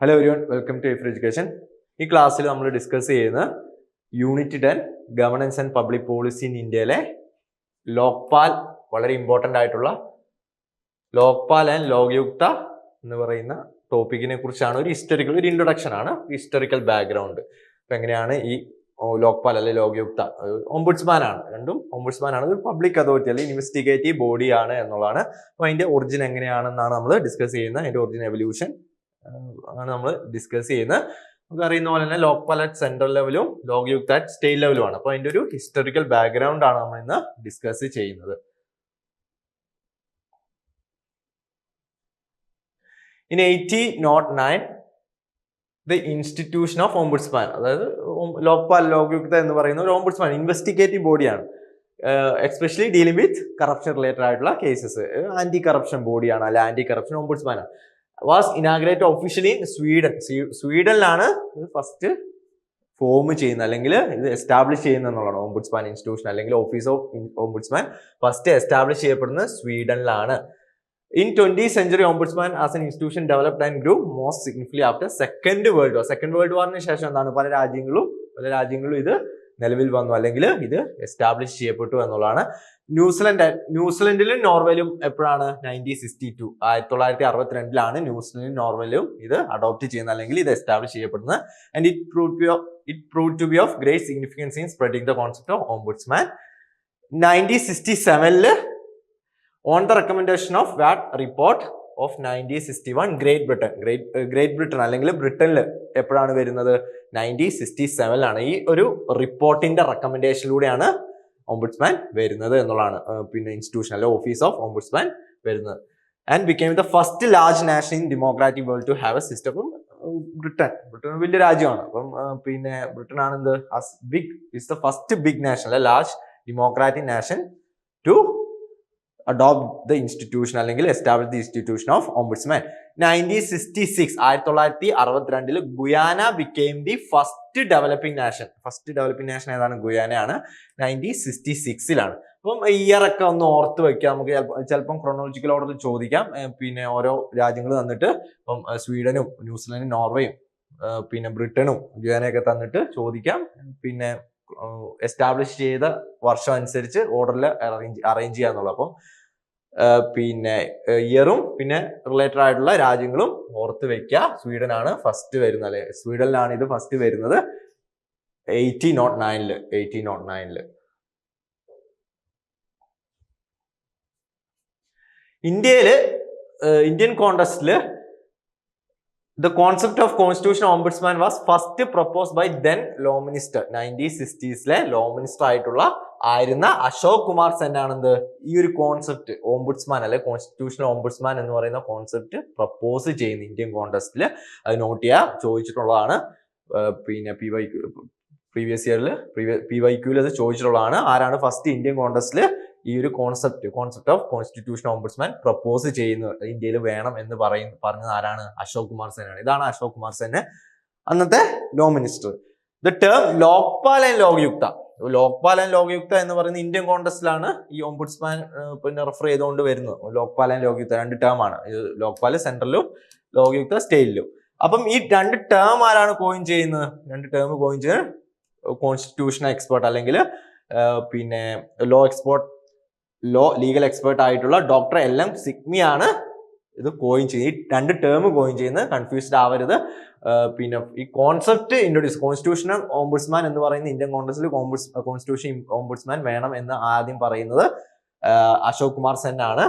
Hello every welcome to Efer education ഈ ക്ലാസ്സിൽ നമ്മൾ ഡിസ്കസ് ചെയ്യുന്ന unit ten governance and public policy in ഇന്ത്യയിലെ ലോക്പാൽ വളരെ ഇമ്പോർട്ടന്റ് ആയിട്ടുള്ള ലോക്പാൽ ആൻഡ് ലോകയുക്ത എന്ന് പറയുന്ന ടോപ്പിക്കിനെ കുറിച്ചാണ് ഒരു ഹിസ്റ്റോറിക്കൽ ഒരു ഇൻട്രൊഡക്ഷൻ ആണ്. ഹിസ്റ്റോറിക്കൽ ബാക്ക്ഗ്രൗണ്ട് അപ്പം എങ്ങനെയാണ് ഈ ലോക്പാൽ അല്ലെ ലോകയുക്ത? ഒംബുഡ്സ്മാൻ ആണ്. രണ്ടും ഒംബുഡ്സ്മാൻ ആണ്. ഒരു പബ്ലിക് അതോറിറ്റി അല്ലെങ്കിൽ ഇൻവെസ്റ്റിഗേറ്റീവ് ബോഡിയാണ് എന്നുള്ളതാണ്. അപ്പോൾ അതിന്റെ ഒറിജിൻ എങ്ങനെയാണെന്നാണ് നമ്മൾ ഡിസ്കസ് ചെയ്യുന്നത്. അതിന്റെ ഒറിജിൻ എവല്യൂഷൻ ആണ് നമ്മൾ ഡിസ്കസ് ചെയ്യുന്നത്. നമുക്ക് അറിയുന്ന പോലെ തന്നെ ലോക്പാൽ അറ്റ് സെൻട്രൽ ലെവലും ലോകയുക്ത അറ്റ് സ്റ്റേറ്റ് ലെവലും ആണ്. അപ്പൊ അതിന്റെ ഒരു ഹിസ്റ്റോറിക്കൽ ബാക്ക്ഗ്രൗണ്ട് ആണ് നമ്മൾ ഇന്ന് ഡിസ്കസ് ചെയ്യുന്നത്. In eighty nought nine the institution of ombudsman അതായത് ലോക്പാൽ ലോകയുക്ത എന്ന് പറയുന്ന ഒരു ഓംബുഡ്സ്മാൻ ഇൻവെസ്റ്റിഗേറ്റീവ് ബോഡിയാണ് especially dealing with corruption related ആയിട്ടുള്ള കേസസ് ആന്റി കറപ്ഷൻ ബോഡിയാണ് അല്ലെ ആന്റി കറപ്ഷൻ ഓംബുഡ്സ്മാൻ ആണ്. Was inaugurate officially in Sweden സ്വീഡനിലാണ് first form ചെയ്യുന്നത്. അല്ലെങ്കിൽ ഇത് എസ്റ്റാബ്ലിഷ് ചെയ്യുന്ന എന്നുള്ളതാണ്. ഓംബുഡ്സ്മാൻ ഇൻസ്റ്റിറ്റ്യൂഷൻ അല്ലെങ്കിൽ office of ombudsman first establish ചെയ്യപ്പെടുന്നത് സ്വീഡനിലാണ് in twenty century ombudsman as an institution developed and grew most significantly after second world war second world വാറിന് ശേഷം എന്താണ്? പല രാജ്യങ്ങളും പല രാജ്യങ്ങളും ഇത് നിലവിൽ വന്നു. അല്ലെങ്കിൽ ഇത് എസ്റ്റാബ്ലിഷ് ചെയ്യപ്പെട്ടു എന്നുള്ളതാണ്. ന്യൂസിലൻഡ് ന്യൂസിലൻഡിലും നോർവേലും എപ്പോഴാണ് നയന്റീൻ സിക്സ്റ്റി ടു ആയിരത്തി തൊള്ളായിരത്തി അറുപത്തിരണ്ടിലാണ് ന്യൂസിലൻഡും നോർവേലും ഇത് അഡോപ്റ്റ് ചെയ്യുന്നത് അല്ലെങ്കിൽ ഇത് എസ്റ്റാബ്ലിഷ് ചെയ്യപ്പെടുന്നത്. And it prove to it prove to be of great significance in spreading the concept of ombudsman nineteen sixty സെവനിൽ on the recommendation of Whyatt report of nineteen sixty one Great Britain Great Great Britain അല്ലെങ്കിൽ ബ്രിട്ടനിൽ എപ്പോഴാണ് വരുന്നത്? Nineteen sixty സെവനിലാണ് ഈ ഒരു റിപ്പോർട്ടിന്റെ റെക്കമെൻഡേഷനിലൂടെയാണ് ombudsman വരുന്നത് എന്നുള്ളതാണ്. പിന്നെ ഇൻസ്റ്റിറ്റ്യൂഷൻ അല്ലെ ഓഫീസ് ഓഫ് ഓംബുഡ്സ്മാൻ വരുന്നത്. And became the first large nation in democratic world to have a system അപ്പം ബ്രിട്ടൻ ബ്രിട്ടൻ വലിയ രാജ്യമാണ്. അപ്പം പിന്നെ ബ്രിട്ടൻ ആണ് എന്ത് big is the first big nation അല്ലെ large democratic nation to adopt the institution അല്ലെങ്കിൽ establish the institution of ombudsman nineteen sixty six ആയിരത്തി തൊള്ളായിരത്തി അറുപത്തിരണ്ടിൽ Guyana became the first developing nation first developing nation ഏതാണ് ഗുയാനയാണ് nineteen sixty സിക്സിലാണ് അപ്പം year ഒക്കെ ഒന്ന് ഓർത്ത് വെക്കാം. നമുക്ക് ചിലപ്പം ക്രോണോളജിക്കൽ ഓർഡറിൽ ചോദിക്കാം. പിന്നെ ഓരോ രാജ്യങ്ങൾ തന്നിട്ട് ഇപ്പം സ്വീഡനും ന്യൂസിലൻഡും നോർവേയും പിന്നെ ബ്രിട്ടനും ഗുയാനയൊക്കെ തന്നിട്ട് ചോദിക്കാം. പിന്നെ എസ്റ്റാബ്ലിഷ് ചെയ്ത വർഷം അനുസരിച്ച് ഓർഡറിൽ അറേഞ്ച് അറേഞ്ച് ചെയ്യാന്നുള്ളു അപ്പം പിന്നെ ഇയറും പിന്നെ റിലേറ്റഡ് ആയിട്ടുള്ള രാജ്യങ്ങളും ഓർത്ത് വെക്കുക സ്വീഡനാണ് ഫസ്റ്റ് വരുന്നത് അല്ലെ? സ്വീഡനിലാണ് ഇത് ഫസ്റ്റ് വരുന്നത്. എയ്റ്റി നോട്ട് നയനിൽ എയ്റ്റി നോട്ട് നയനിൽ ഇന്ത്യയിൽ Indian കോൺടസ്റ്റിൽ the concept of constitution ombudsman was first propose by then law minister nineteen സിക്സ്റ്റീസിലെ law minister ആയിട്ടുള്ള ആയിരുന്ന അശോക് കുമാർ സെൻ ആണെന്ത് ഈ ഒരു കോൺസെപ്റ്റ് ഓംബുഡ്സ്മാൻ അല്ലെ കോൺസ്റ്റിറ്റ്യൂഷണൽ ഓംബുഡ്സ്മാൻ എന്ന് പറയുന്ന കോൺസെപ്റ്റ് പ്രപ്പോസ് ചെയ്യുന്ന ഇന്ത്യൻ കോൺടസ്റ്റിൽ അത് നോട്ട് ചെയ്യാ ചോദിച്ചിട്ടുള്ളതാണ്. പിന്നെ പി വൈ പ്രീവിയസ് ഇയറിൽ പി വൈ ക്യൂവിൽ അത് ചോദിച്ചിട്ടുള്ളതാണ്. ആരാണ് ഫസ്റ്റ് ഇന്ത്യൻ കോൺടസ്റ്റിൽ ഈ ഒരു concept concept of constitution ombudsman propose ചെയ്യുന്നത് ഇന്ത്യയിൽ വേണം എന്ന് പറയുന്ന പറഞ്ഞത് ആരാണ്? അശോക് കുമാർ സെനാണ്. ഇതാണ് അശോക് കുമാർ സെന് അന്നത്തെ law minister the term Lokpal and Lokayukta. Lokpal and Lokayukta എന്ന് പറയുന്ന ഇന്ത്യൻ കോൺഗ്രസിലാണ് ഈ ഓംബുഡ്സ്മാൻ പിന്നെ റെഫർ ചെയ്തുകൊണ്ട് വരുന്നത്. ലോക്പാൽ ആൻഡ് ലോകയുക്ത രണ്ട് ടേം ആണ്. ഇത് ലോക്പാൽ സെൻട്രലിലും ലോകയുക്ത സ്റ്റേറ്റിലും അപ്പം ഈ രണ്ട് ടേം ആരാണ് കോയിൻ ചെയ്യുന്നത്? രണ്ട് ടേം കോയിൻ ചെയ്യുന്നത് കോൺസ്റ്റിറ്റ്യൂഷൻ എക്സ്പേർട്ട് അല്ലെങ്കിൽ പിന്നെ law expert law legal expert ആയിട്ടുള്ള ഡോക്ടർ എൽ എം സിഗ്മിയാണ് ഇത് കോയിൻ ചെയ്യുന്നത്. ഈ രണ്ട് ടേം കോയിൻ ചെയ്യുന്നത് കൺഫ്യൂസ്ഡ് ആവരുത്. പിന്നെ ഈ കോൺസെപ്റ്റ് ഇൻട്രൊഡ്യൂസ് കോൺസ്റ്റിറ്റ്യൂഷണൽ ഓംബുഡ്സ്മാൻ എന്ന് പറയുന്ന ഇന്ത്യൻ കോൺഗ്രസിൽ കോൺസ്റ്റിറ്റ്യൂഷൻ ഓംബുഡ്സ്മാൻ വേണം എന്ന് ആദ്യം പറയുന്നത് അശോക് കുമാർ സെൻ ആണ്.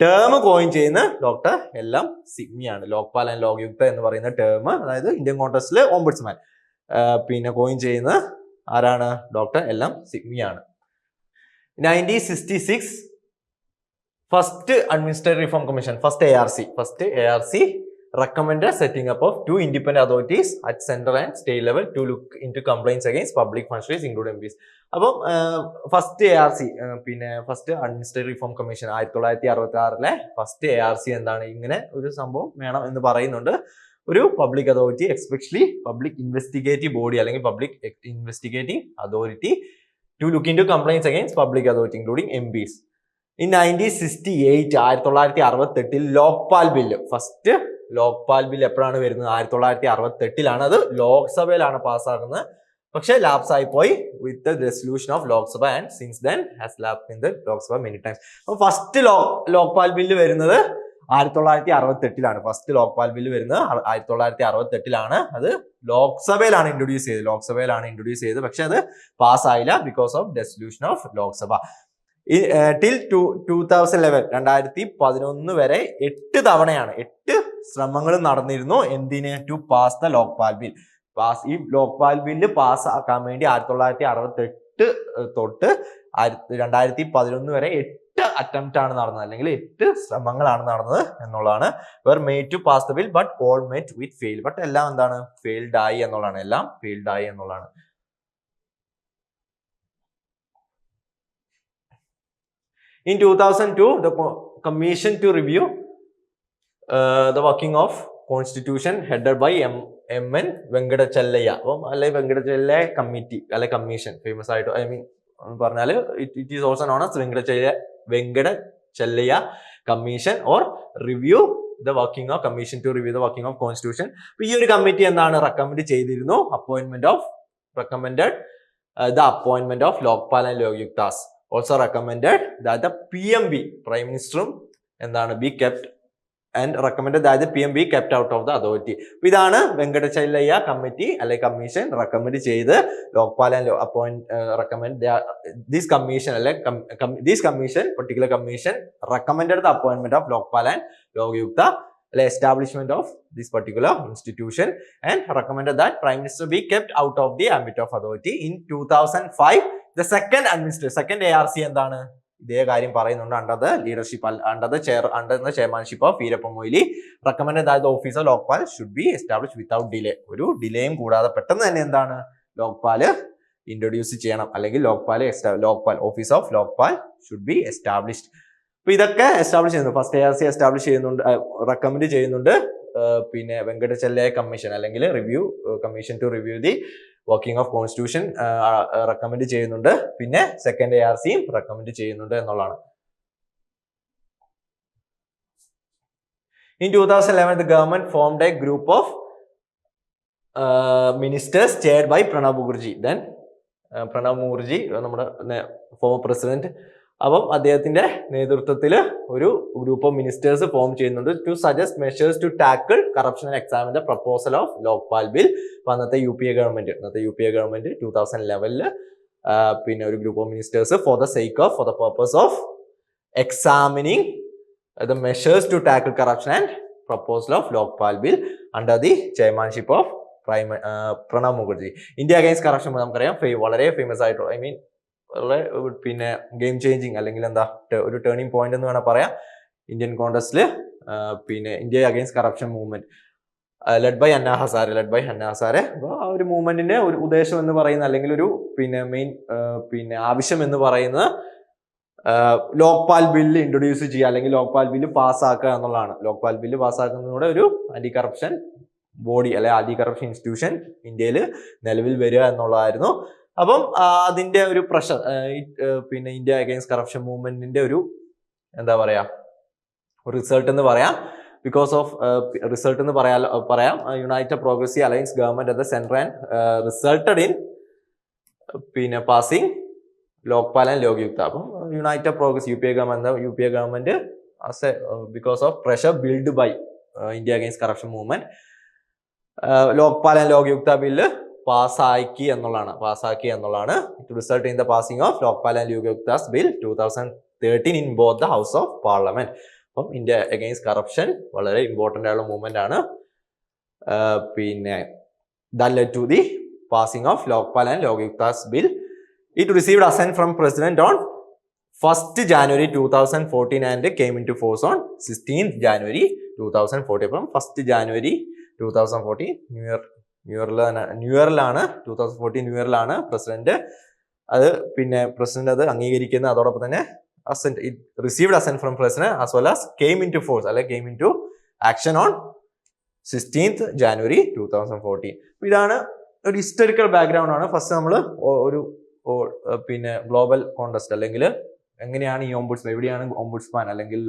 ടേം കോയിൻ ചെയ്യുന്ന ഡോക്ടർ എൽ എം സിഗ്മിയാണ് ലോക്പാൽ ആൻഡ് ലോകയുക്ത എന്ന് പറയുന്ന ടേം അതായത് ഇന്ത്യൻ കോൺഗ്രസിലെ ഓംബുഡ്സ്മാൻ പിന്നെ കോയിൻ ചെയ്യുന്ന ആരാണ്? Doctor L M സിഗ്മിയാണ് nineteen sixty six first administrative reform commission first A R C first A R C up of two of authorities at authorities and central level to look to look into complaints against public functionaries including MPs. അപ്പം first A R C പിന്നെ first administrative reform commission ആയിരത്തി തൊള്ളായിരത്തി അറുപത്തി ആറിലെ first A R C എന്താണ്? ഇങ്ങനെ ഒരു സംഭവം വേണം എന്ന് പറയുന്നുണ്ട്. ഒരു public authority especially public investigative body അല്ലെങ്കിൽ public investigative authority to look into complaints against public authority including M Ps in nineteen sixty eight ആയിരത്തി തൊള്ളായിരത്തി അറുപത്തെട്ടിൽ Lokpal bill first Lokpal bill എപ്പോഴാണ് വരുന്നത്? ആയിരത്തി തൊള്ളായിരത്തി അറുപത്തെട്ടിലാണ് അത് ലോക്സഭയിലാണ് പാസ്സാകുന്നത്. പക്ഷെ ലാപ്സ് ആയി പോയി with the resolution of Lok Sabha and since then has lapse in the Lok Sabha many times അപ്പൊ ഫസ്റ്റ് ലോ ലോക്പാൽ ബില്ല് വരുന്നത് ആയിരത്തി തൊള്ളായിരത്തി അറുപത്തി എട്ടിലാണ് ഫസ്റ്റ് ലോക്പാൽ ബില്ല് വരുന്നത് ആയിരത്തി തൊള്ളായിരത്തി അറുപത്തി എട്ടിലാണ് അത് ലോക്സഭയിലാണ് ഇൻട്രൊഡ്യൂസ് ചെയ്തത്. ലോക്സഭയിലാണ് ഇൻട്രൊഡ്യൂസ് ചെയ്തത്. പക്ഷെ അത് പാസ്സായില്ല because of dissolution of Lok Sabha till to two thousand eleven രണ്ടായിരത്തി പതിനൊന്ന് വരെ എട്ട് തവണയാണ് എട്ട് ശ്രമങ്ങൾ നടന്നിരുന്നു. എന്തിന്? To pass the Lokpal bill. Pass ഈ ലോക്പാൽ ബില്ല് പാസ് ആക്കാൻ വേണ്ടി ആയിരത്തി തൊള്ളായിരത്തി അറുപത്തെട്ട് തൊട്ട് ആയിരത്തി രണ്ടായിരത്തി പതിനൊന്ന് വരെ എട്ട് അറ്റംപ്റ്റ് ആണ് നടന്നത്. അല്ലെങ്കിൽ എട്ട് ശ്രമങ്ങളാണ് നടന്നത് എന്നുള്ളതാണ്. Were made to pass the bill but all met with fail but എല്ലാം എന്താണ്? ഫെയിൽഡ് ആയി എന്നുള്ളതാണ്. എല്ലാം ഫെയിൽഡ് ആയി എന്നുള്ളതാണ്. In 2002, the to to review uh, the working of constitution headed by M. M N Venkatachaliah അപ്പം അല്ലെ വെങ്കടച്ചല്ല കമ്മിറ്റി അല്ലെ കമ്മീഷൻ ഫേമസ് ആയിട്ട് ഐ മീൻ പറഞ്ഞാൽ it it is also known as Venkata Chelliah commission or review the working of commission to review the working of constitution അപ്പൊ ഈ ഒരു committee എന്താണ് recommend ചെയ്തിരുന്നു? Appointment of recommend the appointment of Lokpal and Lokayuktas also recommend the P M be prime മിനിസ്റ്ററും എന്താണ് be kept and recommend that P M be kept out of the authority ഇതാണ് Venkatachalliah committee അല്ലെങ്കിൽ commission recommend ചെയ്ത് Lokpal and appoint recommend these commission അല്ലെ these commission particular commission recommend the appointment of Lokpal and Lokayukta അല്ലെ establishment of this particular institution and recommend that prime minister be kept out of the ambit of authority in two thousand five the second administration second A R C എന്താണ്? ഇതേ കാര്യം പറയുന്നുണ്ട് under the leadership under the chair under the chairmanship of Veerappa Moily recommend office of Lokpal should be establish without delay ഒരു ഡിലേയും കൂടാതെ പെട്ടെന്ന് തന്നെ എന്താണ്? ലോക്പാൽ ഇൻട്രൊഡ്യൂസ് ചെയ്യണം. അല്ലെങ്കിൽ Lokpal Lokpal office of Lokpal should be established അപ്പൊ ഇതൊക്കെ എസ്റ്റാബ്ലിഷ് ചെയ്യുന്നു. First A R C establish ചെയ്യുന്നുണ്ട് റെക്കമെൻഡ് ചെയ്യുന്നുണ്ട്. പിന്നെ വെങ്കടചെല്ലയ കമ്മീഷൻ അല്ലെങ്കിൽ review commission to review the working of constitution recommend ചെയ്യുന്നുണ്ട്. പിന്നെ സെക്കൻഡ് എ ആർ സിയും റെക്കമെൻഡ് ചെയ്യുന്നുണ്ട് എന്നുള്ളതാണ്. In 2011, the government formed a group of group of ministers chaired by Pranab Mukherjee then Pranab Mukherjee നമ്മുടെ former president അപ്പം അദ്ദേഹത്തിന്റെ നേതൃത്വത്തിൽ ഒരു ഗ്രൂപ്പ് ഓഫ് മിനിസ്റ്റേഴ്സ് ഫോം ചെയ്യുന്നുണ്ട് to suggest measures to tackle corruption and examine the proposal of Lokpal bill അപ്പൊ അന്നത്തെ U P A government അന്നത്തെ U P A government two thousand ലെവലിൽ പിന്നെ ഒരു group of ministers for the sake of for the purpose of examining the measures to tackle corruption and proposal of Lokpal bill under the chairmanship of prime Pranab Mukherjee India against corruption നമുക്കറിയാം. വളരെ famous ആയിട്ടുള്ള I mean പിന്നെ game changing അല്ലെങ്കിൽ എന്താ ഒരു turning point എന്ന് വേണം പറയാം. ഇന്ത്യൻ കോൺഗ്രസിൽ പിന്നെ India against corruption movement led by Anna Hazare led by Anna Hazare അപ്പോൾ ആ ഒരു മൂവ്മെന്റിന്റെ ഒരു ഉദ്ദേശം എന്ന് പറയുന്ന അല്ലെങ്കിൽ ഒരു പിന്നെ മെയിൻ പിന്നെ ആവശ്യം എന്ന് പറയുന്നത് ലോക്പാൽ ബില്ല് ഇൻട്രൊഡ്യൂസ് ചെയ്യുക അല്ലെങ്കിൽ ലോക്പാൽ ബില്ല് പാസ്സാക്കുക എന്നുള്ളതാണ്. ലോക്പാൽ ബില്ല് പാസ്സാക്കുന്നതിലൂടെ ഒരു ആന്റി കറപ്ഷൻ ബോഡി അല്ലെ ആന്റി കറപ്ഷൻ ഇൻസ്റ്റിറ്റ്യൂഷൻ ഇന്ത്യയിൽ നിലവിൽ വരിക എന്നുള്ളതായിരുന്നു. അപ്പം അതിന്റെ ഒരു പ്രഷർ പിന്നെ ഇന്ത്യ അഗൈൻസ്റ്റ് കറപ്ഷൻ മൂവ്മെന്റിന്റെ ഒരു എന്താ പറയാ റിസൾട്ട് എന്ന് പറയാം. ബിക്കോസ് ഓഫ് റിസൾട്ട് എന്ന് പറയാ പറയാം united progressive alliance government at central and resulted in പിന്നെ പാസിംഗ് ലോക്പാൽ ആൻഡ് ലോകയുക്ത അപ്പം united progress U P A government U P A government because of pressure build by India against corruption movement Lokpal and Lokayukta bill പാസ്സാക്കി എന്നുള്ളതാണ്. പാസ്സാക്കി എന്നുള്ളതാണ്. It result in the passing of Lokpal and Lokayuktas bill two thousand thirteen in both the house of parliament അപ്പം India against corruption വളരെ important ആയുള്ള movement ആണ്. പിന്നെ the led to the passing of Lokpal and Lokayuktas bill it received assent from president on first January two thousand fourteen and came into force on sixteen January two thousand forty അപ്പം first January two thousand fourteen new year new ഇയറിൽ new ഇയറിലാണ് two thousand fourteen new ഇയറിലാണ് president. അത് പിന്നെ president അത് അംഗീകരിക്കുന്ന അതോടൊപ്പം തന്നെ assent it received assent from president as well as came into force അല്ലെ came into action on sixteenth January two thousand fourteen ഇതാണ് ഒരു ഹിസ്റ്റോറിക്കൽ ബാക്ക്ഗ്രൗണ്ട് ആണ്. ഫസ്റ്റ് നമ്മൾ ഒരു പിന്നെ ഗ്ലോബൽ കോണ്ടസ്റ്റ് അല്ലെങ്കിൽ എങ്ങനെയാണ് ഈ ഓംബുഡ്സ്മാൻ എവിടെയാണ് ഓംബുഡ്സ്മാൻ അല്ലെങ്കിൽ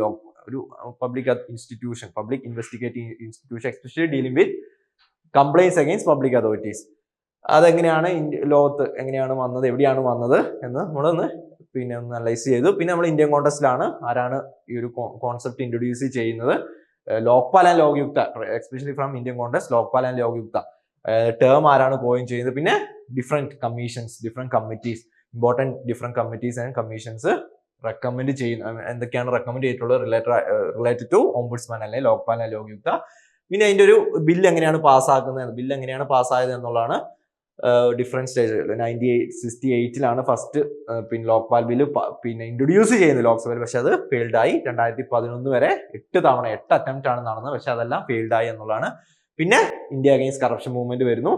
ഒരു public institution public investigating institution especially dealing with complaints against public authorities അതെങ്ങനെയാണ് ലോകത്ത് എങ്ങനെയാണ് വന്നത് എവിടെയാണ് വന്നത് എന്ന് നമ്മളൊന്ന് പിന്നെ ഒന്ന് അനലൈസ് ചെയ്തു. പിന്നെ നമ്മൾ ഇന്ത്യൻ കോൺടസ്റ്റിലാണ് ആരാണ് ഈ ഒരു കോൺസെപ്റ്റ് ഇൻട്രൊഡ്യൂസ് ചെയ്യുന്നത്. Lokpal and Lokayukta especially from Indian context Lokpal and Lokayukta. Term ആരാണ് കോയിൻ ചെയ്യുന്നത്? പിന്നെ different commissions different committees important different committees and commissions recommend ചെയ്യുന്ന എന്തൊക്കെയാണ് റെക്കമെൻഡ് ചെയ്തിട്ടുള്ളത്? റിലേറ്റഡ് റിലേറ്റഡ് ടു ഓംബുഡ്സ്മാൻ അല്ലെങ്കിൽ ലോക്പാൽ ആൻഡ് ലോകയുക്ത. പിന്നെ അതിന്റെ ഒരു ബില്ല് എങ്ങനെയാണ് പാസ്സാക്കുന്നത് ബില്ല് എങ്ങനെയാണ് പാസ്സായത് എന്നുള്ളതാണ് different stage ninety eight sixty എയ്റ്റിലാണ് first പിന്നെ ലോക്പാൽ ബില്ല് പിന്നെ ഇൻട്രൊഡ്യൂസ് ചെയ്യുന്നത് ലോക്സഭയിൽ. പക്ഷെ അത് ഫെയിൽഡായി രണ്ടായിരത്തി പതിനൊന്ന് വരെ എട്ട് തവണ എട്ട് അറ്റംപ്റ്റ് ആണ് നടന്നത്. പക്ഷെ അതെല്ലാം ഫെയിൽഡായി എന്നുള്ളതാണ്. പിന്നെ ഇന്ത്യ അഗെയിൻസ്റ്റ് കറപ്ഷൻ മൂവ്മെന്റ് വരുന്നു.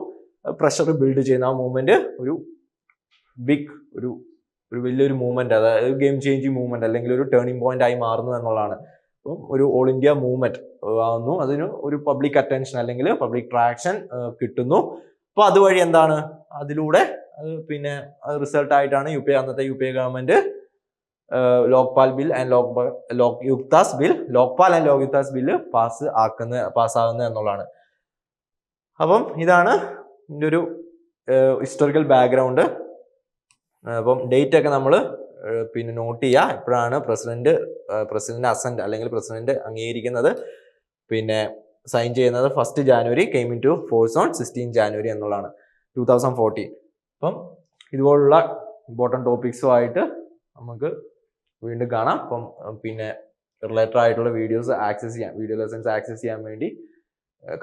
പ്രഷർ ബിൽഡ് ചെയ്യുന്ന ആ മൂവ്മെന്റ് ഒരു ബിഗ് ഒരു ഒരു വലിയൊരു മൂവ്മെന്റ് അതായത് ഗെയിം ചേഞ്ചിങ് മൂവ്മെന്റ് അല്ലെങ്കിൽ ഒരു ടേണിംഗ് പോയിന്റ് ആയി മാറുന്നു എന്നുള്ളതാണ്. അപ്പം ഒരു ഓൾ ഇന്ത്യ മൂവ്മെന്റ് ആവുന്നു. അതിന് ഒരു പബ്ലിക് അറ്റൻഷൻ അല്ലെങ്കിൽ പബ്ലിക് ട്രാക്ഷൻ കിട്ടുന്നു. അപ്പൊ അതുവഴി എന്താണ്? അതിലൂടെ അത് പിന്നെ റിസൾട്ട് ആയിട്ടാണ് യു പി അന്നത്തെ U P A government Lokpal bill and Lok Lokayuktas bill Lokpal and Lokayuktas bill pass ആക്കുന്ന പാസ്സാകുന്നത് എന്നുള്ളതാണ്. അപ്പം ഇതാണ് ഇതിന്റെ ഒരു ഹിസ്റ്റോറിക്കൽ ബാക്ക്ഗ്രൗണ്ട് അപ്പം ഡേറ്റ് ഒക്കെ നമ്മൾ പിന്നെ നോട്ട് ചെയ്യുക എപ്പോഴാണ് പ്രസിഡന്റ് പ്രസിഡന്റ് അസന്റ് അല്ലെങ്കിൽ പ്രസിഡന്റ് അംഗീകരിക്കുന്നത്. പിന്നെ സൈൻ ചെയ്യുന്നത് first January came into force on sixteen January എന്നുള്ളതാണ്. ടൂ തൗസൻഡ് ഫോർട്ടീൻ അപ്പം ഇതുപോലുള്ള ഇമ്പോർട്ടന്റ് ടോപ്പിക്സുമായിട്ട് നമുക്ക് വീണ്ടും കാണാം. അപ്പം പിന്നെ റിലേറ്റഡ് ആയിട്ടുള്ള വീഡിയോസ് ആക്സസ് ചെയ്യാം. വീഡിയോ ലെസൺസ് ആക്സസ് ചെയ്യാൻ വേണ്ടി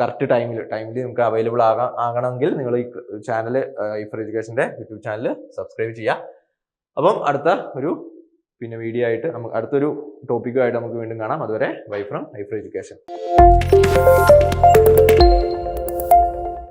കറക്റ്റ് ടൈമിൽ ടൈമിൽ നമുക്ക് അവൈലബിൾ ആകാം ആകണമെങ്കിൽ നിങ്ങൾ ഈ ചാനൽ ഇഫർ എഡ്യൂക്കേഷന്റെ യൂട്യൂബ് ചാനൽ സബ്സ്ക്രൈബ് ചെയ്യുക അപ്പം അടുത്ത ഒരു പിന്നെ വീഡിയോ ആയിട്ട് നമുക്ക് അടുത്തൊരു ടോപ്പിക്കുമായിട്ട് നമുക്ക് വീണ്ടും കാണാം. അതുവരെ ബൈ ഫ്രം ഐഫർ എഡ്യൂക്കേഷൻ